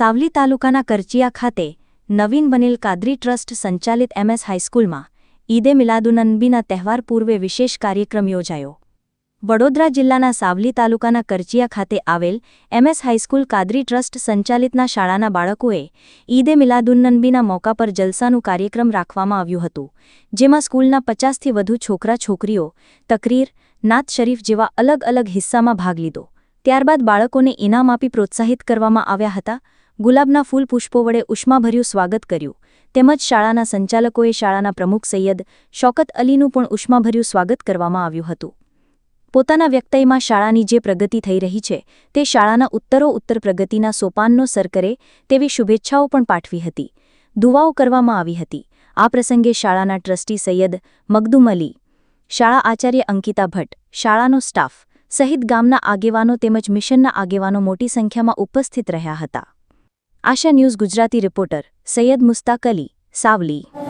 સાવલી તાલુકાના કરચિયા ખાતે નવીન બનેલ કાદરી ટ્રસ્ટ સંચાલિત એમએસ હાઈસ્કૂલમાં ઈદે મિલાદુનનબીના તહેવાર પૂર્વે વિશેષ કાર્યક્રમ યોજાયો. વડોદરા જિલ્લાના સાવલી તાલુકાના કરચિયા ખાતે આવેલ MS high school Kadri trust સંચાલિતના શાળાના બાળકોએ ઈદે મિલાદુન્નબીના મોકા પર જલસાનું કાર્યક્રમ રાખવામાં આવ્યું હતું, જેમાં સ્કૂલના પચાસથી વધુ છોકરા છોકરીઓ, તકરીર, નાત શરીફ જેવા અલગ અલગ હિસ્સામાં ભાગ લીધો. ત્યારબાદ બાળકોને ઇનામ આપી પ્રોત્સાહિત કરવામાં આવ્યા હતા ગુલાબના ફૂલ પુષ્પો વડે ઉષ્માભર્યું સ્વાગત કર્યું. તેમજ શાળાના સંચાલકોએ શાળાના પ્રમુખ સૈયદ શોકત અલીનું પણ ઉષ્માભર્યું સ્વાગત કરવામાં આવ્યું હતું. પોતાના વ્યક્તયમાં શાળાની જે પ્રગતિ થઈ રહી છે, તે શાળાના ઉત્તરો ઉત્તર પ્રગતિના સોપાનનો સર કરે તેવી શુભેચ્છાઓ પણ પાઠવી હતી. દુવાઓ કરવામાં આવી હતી. આ પ્રસંગે શાળાના ટ્રસ્ટી સૈયદ મગદુમ અલી, શાળા આચાર્ય અંકિતા ભટ્ટ, શાળાનો સ્ટાફ સહિત ગામના આગેવાનો તેમજ મિશનના આગેવાનો મોટી સંખ્યામાં ઉપસ્થિત રહ્યા હતા. Asha news Gujarati reporter Syed Mushtaq Ali Savli